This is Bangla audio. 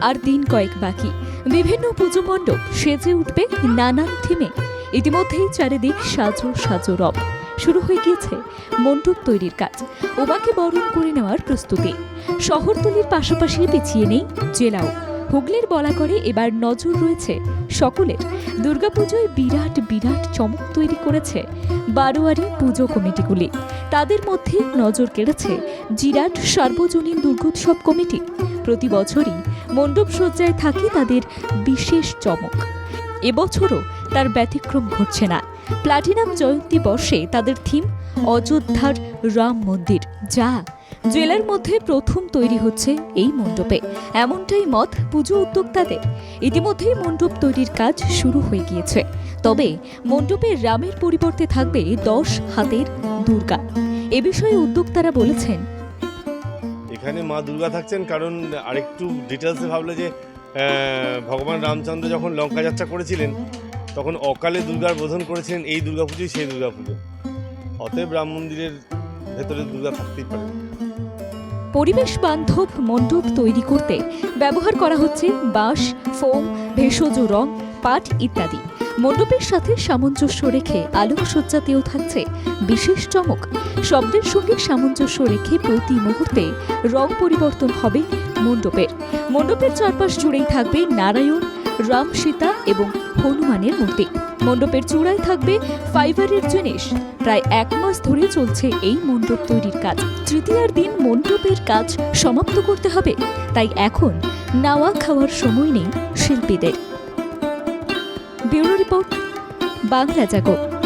আর দিন কয়েক বাকি। বিভিন্ন পুজো মণ্ডপ সেজে উঠবে নানান থিমে। ইতিমধ্যেই চারিদিক সাজো সাজো রব। শুরু হয়ে গিয়েছে মণ্ডপ তৈরির কাজ। ওবাকে বরণ করে নেওয়ার প্রস্তুতি। শহরতলির পাশাপাশি পিছিয়ে নেই জেলাও। হুগলির বলা করে এবার নজর রয়েছে সকলের। দুর্গাপুজোয় বিরাট বিরাট চমক তৈরি করেছে বারোয়ারি পুজো কমিটিগুলি। তাদের মধ্যে নজর কেড়েছে জিরাট সার্বজনীন দুর্গোৎসব কমিটি। প্রতি বছরই মণ্ডপ সজ্জায় থাকে তাদের বিশেষ চমক। এবছরও তার ব্যতিক্রম ঘটছে না। প্লাটিনাম জয়ন্তী বর্ষে তাদের থিম অযোধ্যার রাম মন্দির, যা জেলার মধ্যে প্রথম তৈরি হচ্ছে এই মণ্ডপে। এমনটাই মত পুজো উদ্যোক্তাদের। ইতিমধ্যেই মণ্ডপ তৈরির কাজ শুরু হয়ে গিয়েছে। তবে মণ্ডপে রামের পরিবর্তে থাকবে দশ হাতের দুর্গা। এ বিষয়ে উদ্যোক্তারা বলেছেন, এখানে মা দুর্গা থাকছেন কারণ আরেকটু ডিটেলসে ভাবলে যে ভগবান রামচন্দ্র যখন লঙ্কা যাত্রা করেছিলেন, তখন অকালে দুর্গার বোধন করেছিলেন এই দুর্গাপুজোই সেই দুর্গাপুজো অতএব রাম মন্দিরের ভেতরে দুর্গা থাকতেই পারে। পরিবেশ বান্ধব মণ্ডপ তৈরি করতে ব্যবহার করা হচ্ছে বাঁশ, ফোম, ভেষজ রং, পাট ইত্যাদি। মণ্ডপের সাথে সামঞ্জস্য রেখে আলোকসজ্জাতেও থাকছে বিশেষ চমক। শব্দের সঙ্গে সামঞ্জস্য রেখে প্রতি মুহূর্তে রং পরিবর্তন হবে মণ্ডপের। মণ্ডপের চারপাশ জুড়েই থাকবে নারায়ণ রাম সীতা এবং হনুমানের মূর্তি। মণ্ডপের চূড়ায় থাকবে ফাইবারের জিনিস। প্রায় এক মাস ধরে চলছে এই মণ্ডপ তৈরির কাজ। তৃতীয়ার দিন মণ্ডপের কাজ সমাপ্ত করতে হবে। তাই এখন নাওয়া খাওয়ার সময় নেই শিল্পীদের। Bureau report, Bangla Jago.